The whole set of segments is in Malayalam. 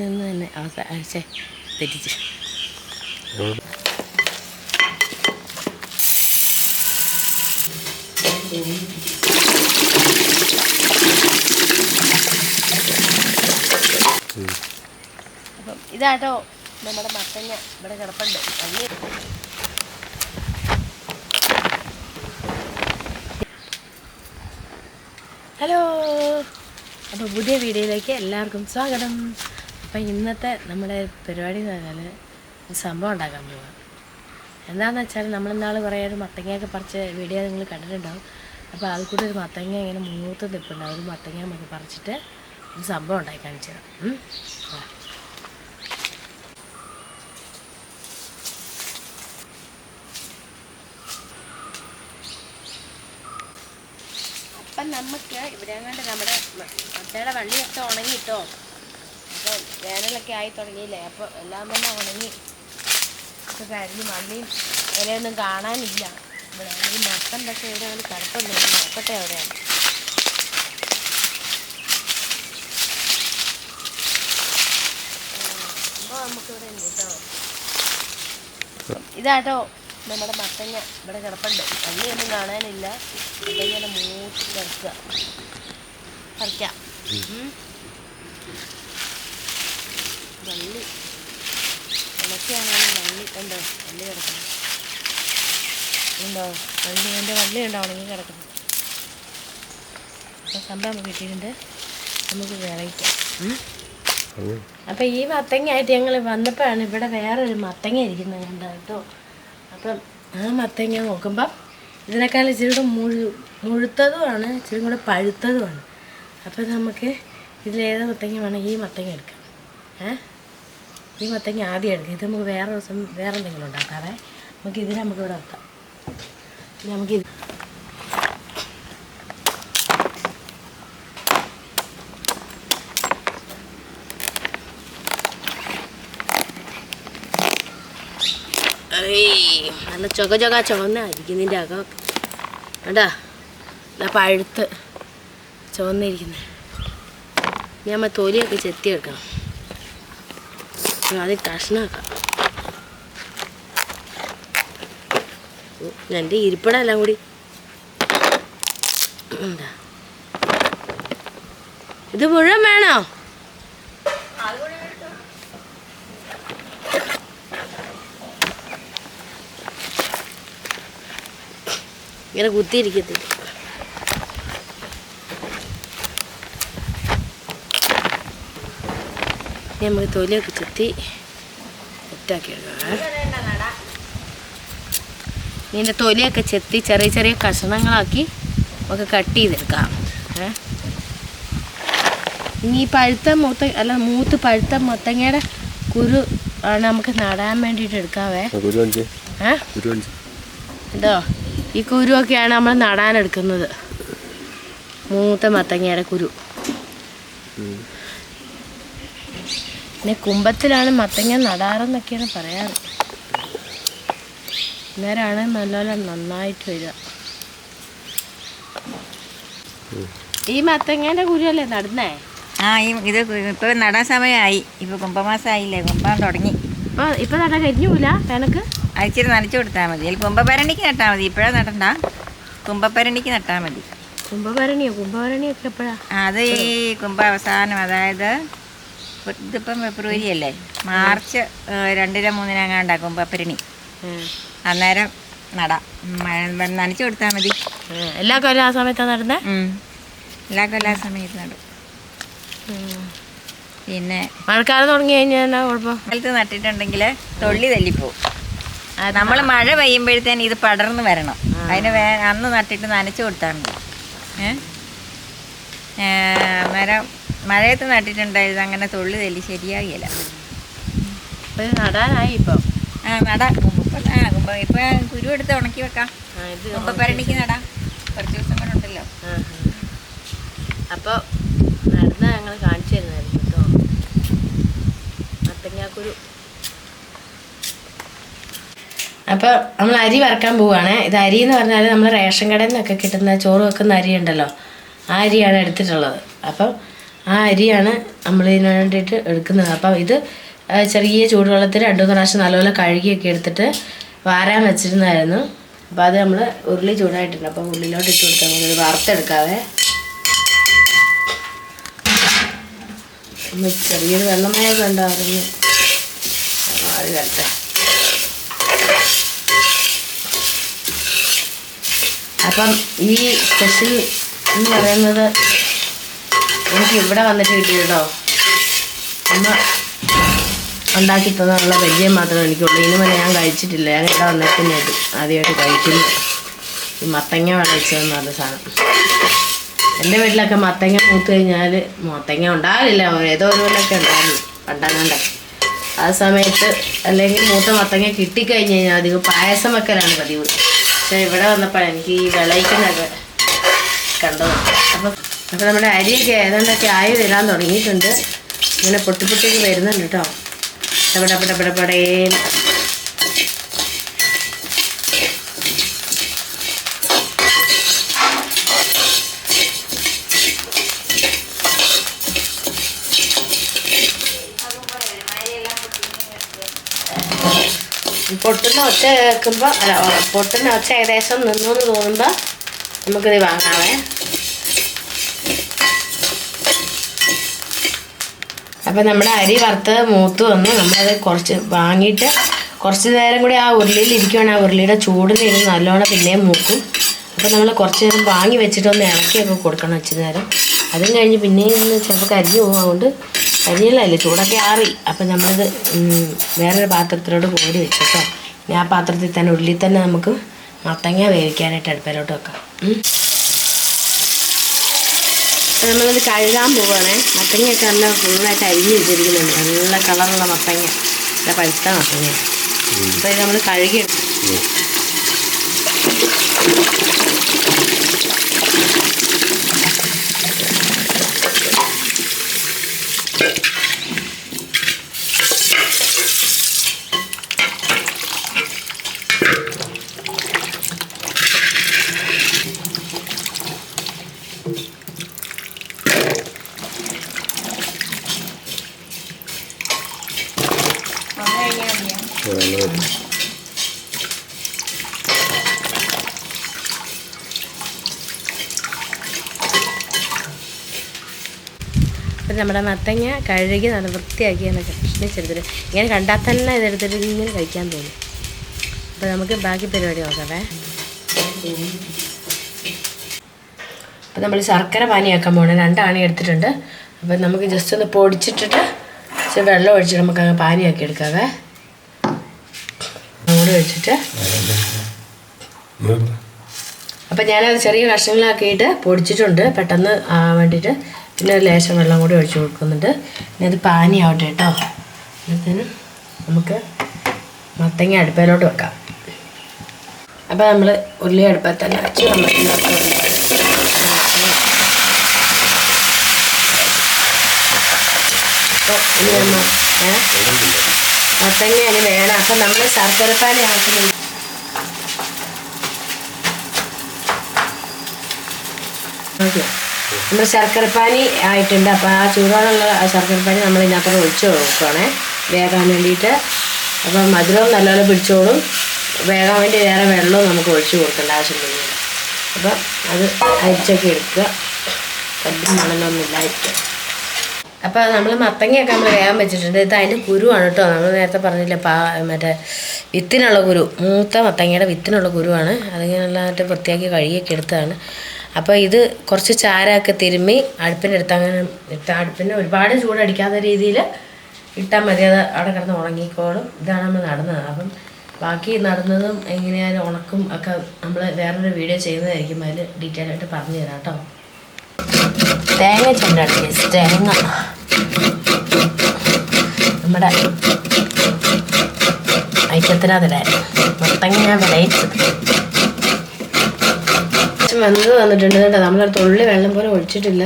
നിന്ന് തന്നെ തെറ്റിച്ച്. അപ്പം ഇതാട്ടോ നമ്മുടെ മത്തങ്ങ. ഇവിടെ കിടപ്പുണ്ട്. ഹലോ. അപ്പോൾ പുതിയ വീഡിയോയിലേക്ക് എല്ലാവർക്കും സ്വാഗതം. അപ്പം ഇന്നത്തെ നമ്മുടെ പരിപാടി എന്ന് പറഞ്ഞാൽ ഒരു സംഭവം ഉണ്ടാക്കാൻ പോവാം. എന്താണെന്ന് വെച്ചാൽ നമ്മളിന്നാൾ കുറേ ഒരു മത്തങ്ങയൊക്കെ പറിച്ച് വീഡിയോ നിങ്ങൾ കണ്ടിട്ടുണ്ടാവും. അപ്പോൾ അതിൽ കൂടെ ഒരു മത്തങ്ങ ഇങ്ങനെ മൂത്ത് നിൽപ്പുണ്ടാവും ഒരു മത്തങ്ങ നമുക്ക് പറിച്ചിട്ട് ഒരു സംഭവം ഉണ്ടാക്കി കാണിച്ചു അപ്പം നമുക്ക് ഇവിടെ കണ്ട് നമ്മുടെ മത്തയുടെ വള്ളിയൊക്കെ ഉണങ്ങിയിട്ടോ? വേനലൊക്കെ ആയി തുടങ്ങിയില്ലേ? അപ്പോൾ എല്ലാം തന്നെ ഉണങ്ങി. ഇപ്പോൾ കരിഞ്ഞ് മണ്ണിയും ഇലയൊന്നും കാണാനില്ല. ഇവിടെ ഈ മത്തന്റെ ഒക്കെ ഇവിടെ കറുപ്പുണ്ട്. ഞാൻ നോക്കട്ടെ അവിടെയാണ് ഇതാട്ടോ നമ്മുടെ മത്തങ്ങ. ഇവിടെ കിടപ്പുണ്ട്. വള്ളിയൊന്നും കാണാനില്ല. മത്തങ്ങനെ മൂത്ത് കിടക്കുക പറിക്കാം. വള്ളി ഇളക്കിയാണെങ്കിലും മല്ലി. ഉണ്ടോ മല്ലി കിടക്കണം ഉണ്ടോ നല്ല എന്റെ നല്ല ഉണ്ടോ ഉണങ്ങി കിടക്കണം അപ്പം സംഭവം നമുക്ക് കിട്ടിയിട്ടുണ്ട്? നമുക്ക് വിളയിക്കാം. അപ്പം ഈ മത്തങ്ങയായിട്ട് ഞങ്ങൾ വന്നപ്പോഴാണ് ഇവിടെ വേറൊരു മത്തങ്ങ ഇരിക്കുന്നത് കണ്ടത് കേട്ടോ. അപ്പം ആ മത്തങ്ങ നോക്കുമ്പം ഇതിനേക്കാൾ ഇച്ചിരി കൂടെ മുഴു മുഴുത്തതുമാണ് ഇച്ചിരി കൂടെ പഴുത്തതുമാണ്. അപ്പം നമുക്ക് ഇതിലേത് മത്തങ്ങ വേണം? ഈ മത്തങ്ങ എടുക്കാം. ഏ? ഈ മത്തങ്ങ ആദ്യം എടുക്കുക ഇത് നമുക്ക് വേറെ ദിവസം വേറെ എന്തെങ്കിലും ഉണ്ടാക്കാവേ. നമുക്ക് ഇതിനെ നമുക്ക് ഇവിടെ വെക്കാം. ഇനി നമുക്ക് ഇത് ഏയ്, നല്ല ചുക ചുക ചുവന്ന ഇരിക്കുന്നതിന്റെ അകം. കണ്ടാ? നല്ല പഴുത്ത് ചുവന്നിരിക്കുന്നത്. നമ്മൾ തൊലിയൊക്കെ ചെത്തി വെക്കണം അത് കഷ്ണാക്കാം എന്റെ ഇരിപ്പിടെല്ലാം കൂടി ഇത് മുഴുവൻ വേണോ ഇങ്ങനെ കുത്തിയിരിക്കത്തില്ല നമുക്ക് തൊലിയൊക്കെ ചെത്തി സെറ്റാക്കി എടുക്കാം ഇതിന്റെ തൊലിയൊക്കെ ചെത്തി ചെറിയ ചെറിയ കഷണങ്ങളാക്കി നമുക്ക് കട്ട് ചെയ്തെടുക്കാം. ഇനി ഈ പഴുത്ത മൂത്ത അല്ല മൂത്ത് പഴുത്ത മത്തങ്ങയുടെ കുരു ആണ് നമുക്ക് നടാൻ വേണ്ടിയിട്ട് എടുക്കാവേ. എന്തോ ഈ കുരുവൊക്കെയാണ് നമ്മൾ നടാനെടുക്കുന്നത് മൂത്ത മത്തങ്ങയുടെ കുരു. പിന്നെ കുമ്പത്തിലാണ് മത്തങ്ങ നടാറെന്നൊക്കെയാണ് പറയാറ്. അന്നേരമാണ് നല്ലപോലെ നന്നായിട്ട് വരിക. ഈ മത്തങ്ങേന്റെ കുരുവല്ലേ നടന്നേ? ആ ഈ ഇത് ഇപ്പൊ നടാൻ സമയമായി ഇപ്പൊ കുംഭമാസമായില്ലേ കുംഭം തുടങ്ങി. ഇപ്പൊ ഇപ്പൊ നടാൻ കഴിഞ്ഞൂല എനക്ക്? അയച്ചിട്ട് നനച്ചു കൊടുത്താൽ മതി. അതിൽ കുംഭഭരണിക്ക് നട്ടാൽ മതി. ഇപ്പോഴാ നടണ്ട. കുംഭഭരണിക്ക് നട്ടാൽ മതി. കുംഭഭരണിയോ? കുംഭഭരണിയൊക്കെ എപ്പോഴാ? അത് ഈ കുംഭ അവസാനം. അതായത് ഇതിപ്പം ഫെബ്രുവരി അല്ലേ മാർച്ച് രണ്ടിന് മൂന്നിനങ്ങാണ്ടാ പപ്പരണി അന്നേരം നടാം. നനച്ചു കൊടുത്താൽ മതി. എല്ലാ കൊല്ലം ആ സമയത്താണ് നടുന്നത് എല്ലാ കൊല്ലം ആ സമയത്ത് നടും. പിന്നെ മഴക്കാലം തുടങ്ങി കഴിഞ്ഞാൽ എന്നാ കുഴപ്പം? കാലത്ത് നട്ടിട്ടുണ്ടെങ്കിൽ തൊള്ളി തല്ലിപ്പോവും. നമ്മൾ മഴ പെയ്യുമ്പോഴത്തേന് ഇത് പടർന്ന് വരണം. അതിന് വേ അന്ന് നട്ടിട്ട് നനച്ചു കൊടുത്താൽ മതി. ഏ? ഏ, അന്നേരം മഴയത്ത് നട്ടിട്ടുണ്ടായിരുന്നു അങ്ങനെ തൊള്ളി തെല്ലി ശരിയാകില്ല ഇപ്പൊ നടാനായി ഇപ്പൊ. ആ നടാ. ഇപ്പം ആ കുമ്പ ഇപ്പം കുരു എടുത്ത് ഉണക്കി വെക്കാം. കുമ്പപ്പരണിക്ക് നടാം. കുറച്ച് ദിവസം കൂടെ ഉണ്ടല്ലോ. ആ, ആ. അപ്പൊ നടുന്ന ഞങ്ങൾ കാണിച്ചു തരുന്നതായിരുന്നു കേട്ടോ. മത്തങ്ങാക്കുരു. അപ്പൊ നമ്മൾ അരി വറക്കാൻ പോവാണ്. ഇത് അരി എന്ന് പറഞ്ഞാൽ നമ്മൾ റേഷൻ കടയിൽ നിന്നൊക്കെ കിട്ടുന്ന ചോറ് വെക്കുന്ന അരി ഉണ്ടല്ലോ. ആ അരിയാണ് എടുത്തിട്ടുള്ളത്. അപ്പം ആ അരിയാണ് നമ്മൾ ഇതിന് വേണ്ടിയിട്ട് എടുക്കുന്നത്. അപ്പം ഇത് ചെറിയ ചൂടുവെള്ളത്തിൽ രണ്ടു പ്രാവശ്യം നല്ലപോലെ കഴുകിയൊക്കെ എടുത്തിട്ട് വാരാൻ വെച്ചിരുന്നായിരുന്നു. അപ്പോൾ അത് നമ്മൾ ഉരുളി ചൂടായിട്ടുണ്ട്. അപ്പോൾ ഉള്ളിലോട്ട് ഇട്ട് കൊടുത്താൽ നമുക്ക് വറുത്തെടുക്കാവേ. ഒന്ന് ചെറിയൊരു വെള്ളമയൊക്കെ ഉണ്ടാവുന്നു അത് വരട്ടെ. അപ്പം ഈ സ്പെഷ്യൽ എന്ന് പറയുന്നത് എനിക്ക് ഇവിടെ വന്നിട്ട് കിട്ടി കേട്ടോ അമ്മ ഉണ്ടാക്കി തന്നുള്ള പരിചയം മാത്രമേ എനിക്കുള്ളൂ. ഇതിന് മുന്നേ ഞാൻ കഴിച്ചിട്ടില്ല. ഞാൻ ഇവിടെ വന്നിട്ട് ഞാൻ ആദ്യമായിട്ട് കഴിക്കുന്നു. ഈ മത്തങ്ങ വിളയിച്ചതെന്ന് പറഞ്ഞ സാധനം. എന്റെ വീട്ടിലൊക്കെ മത്തങ്ങ മൂത്ത് കഴിഞ്ഞാൽ മത്തങ്ങ ഉണ്ടാവില്ല. ഏതോ ഒരു പോലൊക്കെ ഉണ്ടായിരുന്നു പണ്ടാങ്ങാണ്ട്. ആ സമയത്ത് അല്ലെങ്കിൽ മൂത്ത മത്തങ്ങ കിട്ടിക്കഴിഞ്ഞ് കഴിഞ്ഞാൽ അധികം പായസം വെക്കലാണ് പതിവ്. പക്ഷേ ഇവിടെ വന്നപ്പോഴാണ് എനിക്ക് ഈ വിളയിക്കുന്നൊക്കെ കണ്ടത്. അപ്പം അപ്പം നമ്മുടെ അരിയൊക്കെ ഏതാണ്ടൊക്കെ ആയി വരാൻ തുടങ്ങിയിട്ടുണ്ട്. ഇങ്ങനെ പൊട്ടി പൊട്ടിക്ക് വരുന്നുണ്ട് കേട്ടോ എവിടെ എവിടെ എവിടെ എവിടെയും പൊട്ടുന്ന ഒച്ച കേൾക്കുമ്പോൾ അല്ല പൊട്ടുന്ന ഒച്ച ഏകദേശം നിന്നു എന്ന് തോന്നുമ്പോൾ നമുക്കിത് വാങ്ങാവേ. അപ്പം നമ്മുടെ അരി വറുത്ത് മൂത്ത് വന്നു. നമ്മളത് കുറച്ച് വാങ്ങിയിട്ട് കുറച്ച് നേരം കൂടി ആ ഉരുളിയിൽ ഇരിക്കുവാണെങ്കിൽ ആ ഉരുളിയുടെ ചൂടിന് ഇരുന്ന് നല്ലോണം പിന്നെയും മൂക്കും. അപ്പം നമ്മൾ കുറച്ച് നേരം വാങ്ങി വെച്ചിട്ട് ഒന്ന് ഇളക്കിയൊക്കെ കൊടുക്കണം ഇച്ചിരി നേരം. അതും കഴിഞ്ഞ് പിന്നെയും ഇന്ന് ചിലപ്പോൾ കരിഞ്ഞു പോകും. അതുകൊണ്ട് കരിഞ്ഞില്ലല്ലേ? ചൂടൊക്കെ ആറി. അപ്പം നമ്മളിത് വേറൊരു പാത്രത്തിലോട്ട് കോരി വെച്ചിട്ടോ ഇനി ആ പാത്രത്തിൽ തന്നെ ഉള്ളിൽ തന്നെ നമുക്ക് മത്തങ്ങ വേവിക്കാനായിട്ട് അടുപ്പിലോട്ട് വെക്കാം. അപ്പോൾ നമ്മളത് കഴുകാൻ പോവുകയാണേ മത്തങ്ങയൊക്കെ നല്ല ഫുള്ളായിട്ട് അരിഞ്ഞ് വെച്ചിരിക്കുന്നുണ്ട്. നല്ല കളറുള്ള മത്തങ്ങ. നല്ല പഴുത്ത മത്തങ്ങ. അപ്പോൾ ഇത് നമ്മൾ കഴുകി എടുക്കും അപ്പം നമ്മുടെ മത്തങ്ങ കഴുകി നല്ല വൃത്തിയാക്കി നല്ല കഷ്ണിച്ചെടുത്തിട്ട് ഇങ്ങനെ കണ്ടാൽ തന്നെ ഇതെടുത്തിട്ട് ഇങ്ങനെ കഴിക്കാൻ തോന്നും. അപ്പോൾ നമുക്ക് ബാക്കി പരിപാടി നോക്കാവേ. അപ്പോൾ നമ്മൾ ശർക്കര പാനിയാക്കാൻ പോകണം രണ്ടാണി എടുത്തിട്ടുണ്ട്. അപ്പോൾ നമുക്ക് ജസ്റ്റ് ഒന്ന് പൊടിച്ചിട്ടിട്ട് വെള്ളം ഒഴിച്ചിട്ട് നമുക്ക് പാനിയാക്കി എടുക്കാവേ. അങ്ങോട്ട് വെച്ചിട്ട്. അപ്പം ഞാനത് ചെറിയ കഷ്ണങ്ങളാക്കിയിട്ട് പൊടിച്ചിട്ടുണ്ട്. പെട്ടെന്ന് വേണ്ടിയിട്ട് പിന്നെ ഒരു ലേശം വെള്ളം കൂടി ഒഴിച്ചു കൊടുക്കുന്നുണ്ട്. പിന്നെ അത് പാനി ആവട്ടെ കേട്ടോ. എന്നിട്ട് നമുക്ക് മത്തങ്ങ അടുപ്പയിലോട്ട് വെക്കാം. അപ്പോൾ നമ്മൾ ഉള്ളി അടുപ്പത്ത് തന്നെ വെച്ച് ഇനി നമ്മൾ അതിന് വേണം. അപ്പം നമ്മൾ ശർക്കരപ്പാനി ആക്കുന്നുണ്ട് നമ്മൾ ശർക്കരപ്പാനി ആയിട്ടുണ്ട്. അപ്പോൾ ആ ചൂടോടുള്ള ആ ശർക്കരപ്പാനി നമ്മൾ ഇതിനകത്തോട് ഒഴിച്ച് കൊടുക്കുകയാണേ വേകാൻ വേണ്ടിയിട്ട്. അപ്പം മധുരവും നല്ലപോലെ പിടിച്ചോളും. വേകാൻ വേണ്ടി വേറെ വെള്ളവും നമുക്ക് ഒഴിച്ച് കൊടുക്കേണ്ട ആവശ്യമില്ല. അപ്പം അത് അരിച്ചൊക്കെ എടുക്കുക. കല്ലും മണലൊന്നും ഇല്ലായിരിക്കും. അപ്പോൾ നമ്മൾ മത്തങ്ങയൊക്കെ നമ്മൾ വേഗം വെച്ചിട്ടുണ്ട്. ഇത് അതിന്റെ കുരുവാണ് കേട്ടോ. നമ്മൾ നേരത്തെ പറഞ്ഞില്ല പാ മറ്റേ വിത്തിനുള്ള കുരു. മൂത്ത മത്തങ്ങയുടെ വിത്തിനുള്ള കുരുവാണ്. അതിങ്ങനെ നല്ലതായിട്ട് വൃത്തിയാക്കി കഴുകിയൊക്കെ എടുത്തതാണ്. അപ്പോൾ ഇത് കുറച്ച് ചാരമൊക്കെ തിരുമ്മി അടുപ്പിന്റെ അടുത്ത് അങ്ങനെ ഇട്ട അടുപ്പിന് ഒരുപാട് ചൂടടിക്കാത്ത രീതിയിൽ ഇട്ടാൽ മതി. അത് അവിടെ കിടന്ന് ഉണങ്ങിക്കോളും. ഇതാണ് നമ്മൾ നടന്നത്. അപ്പം ബാക്കി നടന്നതും എങ്ങനെയായാലും ഉണക്കും ഒക്കെ നമ്മൾ വേറൊരു വീഡിയോ ചെയ്യുന്നതായിരിക്കും. അതിൽ ഡീറ്റെയിൽ ആയിട്ട് പറഞ്ഞു തരാം കേട്ടോ. തേങ്ങ ചുണ്ടാണ് ഗൈസ് തേങ്ങ. നമ്മുടെ ഐറ്റത്തിനകത്തിലായിരുന്നു മുത്തങ്ങ വിളയിച്ചത് വന്നത് വന്നിട്ടുണ്ട് കേട്ടോ. നമ്മൾ തുള്ളി വെള്ളം പോലും ഒഴിച്ചിട്ടില്ല.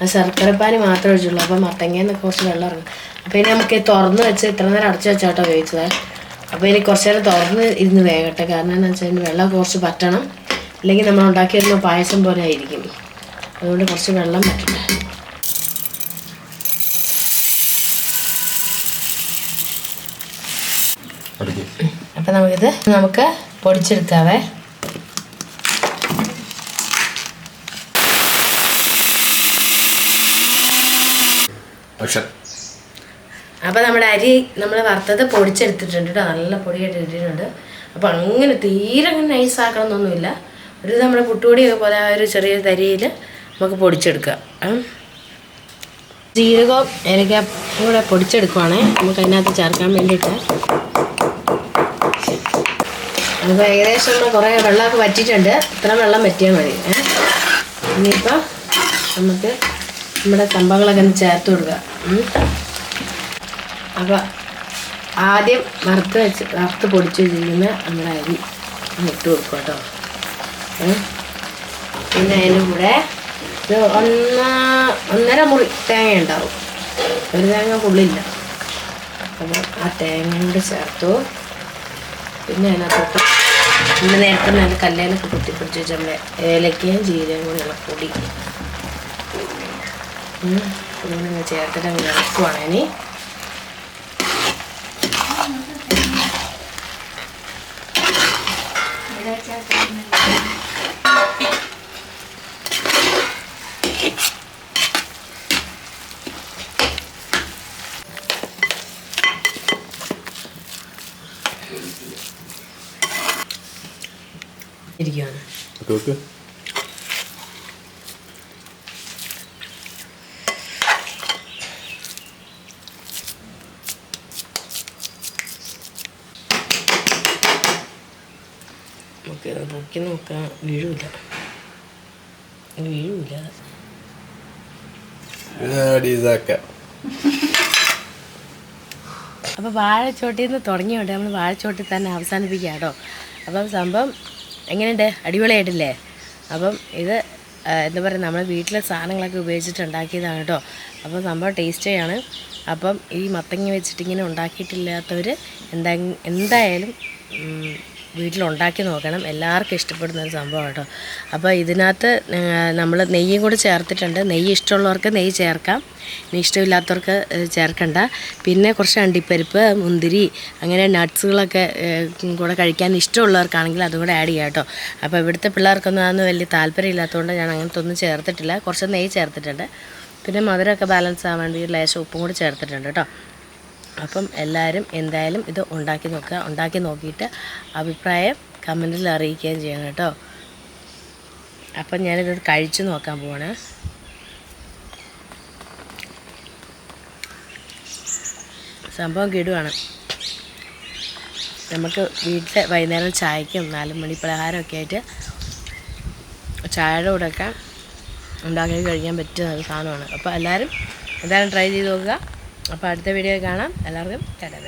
ആ ശർക്കരപ്പാനി മാത്രമേ ഒഴിച്ചുള്ളൂ. അപ്പോൾ മത്തങ്ങയിൽ നിന്ന് കുറച്ച് വെള്ളം ഇറങ്ങും. അപ്പോൾ ഇനി നമുക്ക് തുറന്ന് വെച്ച് ഇത്ര നേരം അടച്ചു വെച്ചാട്ടോ വേവിച്ചത്. അപ്പോൾ ഇനി കുറച്ച് നേരം തുറന്ന് ഇരുന്ന് വേകട്ടെ. കാരണം എന്താണെന്ന് വെച്ചാൽ വെള്ളം കുറച്ച് പറ്റണം. അല്ലെങ്കിൽ നമ്മൾ ഉണ്ടാക്കിയിരുന്ന പായസം പോലെ ആയിരിക്കും. അതുകൊണ്ട് കുറച്ച് വെള്ളം പറ്റണ്ടേ അപ്പം നമുക്കിത് നമുക്ക് പൊടിച്ചെടുക്കാവേ. അപ്പോൾ നമ്മുടെ അരി നമ്മൾ വറുത്തത് പൊടിച്ചെടുത്തിട്ടുണ്ട് കേട്ടോ. നല്ല പൊടിയായിട്ട് ഇട്ടിട്ടുണ്ട് അപ്പോൾ അങ്ങനെ തീരെ അങ്ങനെ നൈസാക്കണം എന്നൊന്നുമില്ല ഒരു നമ്മുടെ പുട്ടുപൊടിയൊക്കെ പോലെ ആ ഒരു ചെറിയ തരിയിൽ നമുക്ക് പൊടിച്ചെടുക്കാം. ജീരകവും ഏലക്ക കൂടെ പൊടിച്ചെടുക്കുവാണേ. നമുക്ക് അതിനകത്ത് ചേർക്കാൻ വേണ്ടിയിട്ട്. അപ്പോൾ ഏകദേശം നമ്മൾ കുറേ വെള്ളമൊക്കെ വറ്റിയിട്ടുണ്ട്. ഇത്ര വെള്ളം വറ്റിയാൽ മതി. ഇനിയിപ്പോൾ നമുക്ക് നമ്മുടെ സംഭവങ്ങളൊക്കെ ഒന്ന് ചേർത്ത് കൊടുക്കുക. അപ്പോൾ ആദ്യം വറുത്ത് വെച്ച് വറുത്ത് പൊടിച്ച് വെച്ചിരിക്കുന്ന നമ്മുടെ അരി ഇട്ട് കൊടുക്കുക കേട്ടോ. പിന്നെ അതിന്റെ കൂടെ ഒരു ഒന്ന ഒന്നര മുറി തേങ്ങ ഉണ്ടാവും. ഒരു തേങ്ങ ഫുള്ളില്ല. അപ്പോൾ ആ തേങ്ങ കൂടെ ചേർത്തു. പിന്നെ അതിനകത്തോട്ട് നമ്മൾ നേരത്തെ നല്ല കല്ലേലൊക്കെ കുത്തിപ്പിടിച്ച് വെച്ച് നമ്മുടെ ഏലക്കയും ജീരകവും കൂടെയുള്ള പൊടി. ചേർത്തിട്ട് അങ്ങനെ ഇറക്കുവാണ് ഇരിക്കുകയാണ് നോക്ക് നമുക്ക് പൊക്കി നോക്കാൻ വീഴൂല വീഴൂല ഇതാക്കാം. അപ്പോൾ വാഴച്ചോട്ടിൽ നിന്ന് തുടങ്ങിയോണ്ട് നമ്മൾ വാഴച്ചോട്ടിൽ തന്നെ അവസാനിപ്പിക്കുക കേട്ടോ. അപ്പം സംഭവം എങ്ങനെയുണ്ട്? അടിപൊളിയായിട്ടില്ലേ? അപ്പം ഇത് എന്താ പറയുക നമ്മൾ വീട്ടിലെ സാധനങ്ങളൊക്കെ ഉപയോഗിച്ചിട്ട് ഉണ്ടാക്കിയതാണ് കേട്ടോ അപ്പോൾ സംഭവം ടേസ്റ്റിയാണ് അപ്പം ഈ മത്തങ്ങ വെച്ചിട്ട് ഇങ്ങനെ ഉണ്ടാക്കിയിട്ടില്ലാത്തവർ എന്താ എന്തായാലും വീട്ടിലുണ്ടാക്കി നോക്കണം. എല്ലാവർക്കും ഇഷ്ടപ്പെടുന്ന ഒരു സംഭവം കേട്ടോ. അപ്പോൾ ഇതിനകത്ത് നമ്മൾ നെയ്യും കൂടി ചേർത്തിട്ടുണ്ട്. നെയ്യ് ഇഷ്ടമുള്ളവർക്ക് നെയ്യ് ചേർക്കാം. ഇനി ഇഷ്ടമില്ലാത്തവർക്ക് ചേർക്കണ്ട. പിന്നെ കുറച്ച് അണ്ടിപ്പരിപ്പ് മുന്തിരി അങ്ങനെ നട്ട്സുകളൊക്കെ കൂടെ കഴിക്കാൻ ഇഷ്ടമുള്ളവർക്കാണെങ്കിൽ അതും കൂടെ ആഡ് ചെയ്യാം കേട്ടോ. അപ്പോൾ ഇവിടുത്തെ പിള്ളേർക്കൊന്നും അതൊന്നും വലിയ താല്പര്യം ഇല്ലാത്തതുകൊണ്ട് ഞാൻ അങ്ങനത്തെ ഒന്നും ചേർത്തിട്ടില്ല. കുറച്ച് നെയ്യ് ചേർത്തിട്ടുണ്ട്. പിന്നെ മധുരമൊക്കെ ബാലൻസ് ആവാൻ വേണ്ടി ലേശം ഉപ്പും കൂടി ചേർത്തിട്ടുണ്ട് കേട്ടോ. അപ്പം എല്ലാവരും എന്തായാലും ഇത് ഉണ്ടാക്കി നോക്കുക. ഉണ്ടാക്കി നോക്കിയിട്ട് അഭിപ്രായം കമന്റിൽ അറിയിക്കുകയും ചെയ്യണം കേട്ടോ. അപ്പം ഞാനിത് കഴിച്ചു നോക്കാൻ പോവാണ്. സംഭവം കിടുവാണ് നമുക്ക് വീട്ടിൽ വൈകുന്നേരം ചായക്കും നാല് മണി പലഹാരമൊക്കെ ആയിട്ട് ചായയുടെ കൂടെയൊക്കെ ഉണ്ടാക്കി കഴിക്കാൻ പറ്റുന്ന സാധനമാണ്. അപ്പോൾ എല്ലാവരും എന്തായാലും ട്രൈ ചെയ്ത് നോക്കുക. അപ്പോൾ അടുത്ത വീഡിയോ കാണാം. എല്ലാവർക്കും ടാറ്റാ